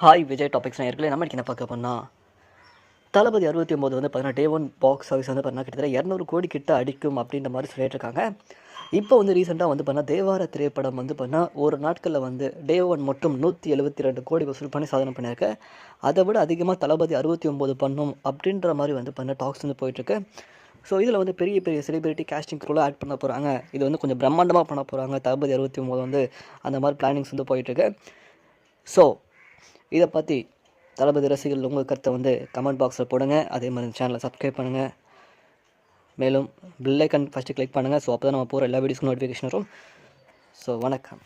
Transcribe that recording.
Hi Vijay topics நான் இருக்கல நம்ம என்ன பார்க்க போனால் தளபதி அறுபத்தி ஒம்பது வந்து பார்த்தீங்கன்னா டே ஒன் பாக்ஸ் ஆஃபீஸ் வந்து பார்த்தீங்கன்னா கிட்டத்தட்ட இரநூறு கோடி கிட்ட அடிக்கும் அப்படின்ற மாதிரி சொல்லிட்டு இருக்காங்க இப்போ வந்து ரீசெண்டாக வந்து பண்ணால் தேவார திரைப்படம் வந்து பண்ணால் ஒரு நாட்களில் வந்து டே ஒன் மட்டும் நூற்றி எழுபத்தி ரெண்டு கோடி வசூல் பண்ணி சாதனை பண்ணியிருக்க. அதை விட அதிகமாக தளபதி அறுபத்தி ஒம்பது பண்ணும் அப்படின்ற மாதிரி வந்து பண்ண டாக்ஸ் வந்து போயிட்டுருக்கு. ஸோ இதில் வந்து பெரிய பெரிய செலிபிரிட்டி கேஸ்டிங் க்ரூலாக ஆட் பண்ண போகிறாங்க இது வந்து கொஞ்சம் பிரம்மாண்டமாக பண்ண போகிறாங்க தளபதி அறுபத்தி ஒம்பது வந்து அந்த மாதிரி பிளானிங்ஸ் வந்து போயிட்டுருக்கு. ஸோ இதை பற்றி தளபதி ரசிகர்கள் உங்கள் கருத்தை வந்து கமெண்ட் பாக்ஸில் போடுங்க. அதே மாதிரி சேனலை சப்ஸ்கிரைப் பண்ணுங்கள் மேலும் பில்லைக்கன் ஃபஸ்ட்டு கிளிக் பண்ணுங்கள் ஸோ அப்போ தான் நம்ம போகிற எல்லா வீடியோஸ்க்கும் நோட்டிஃபிகேஷன் வரும். ஸோ வணக்கம்.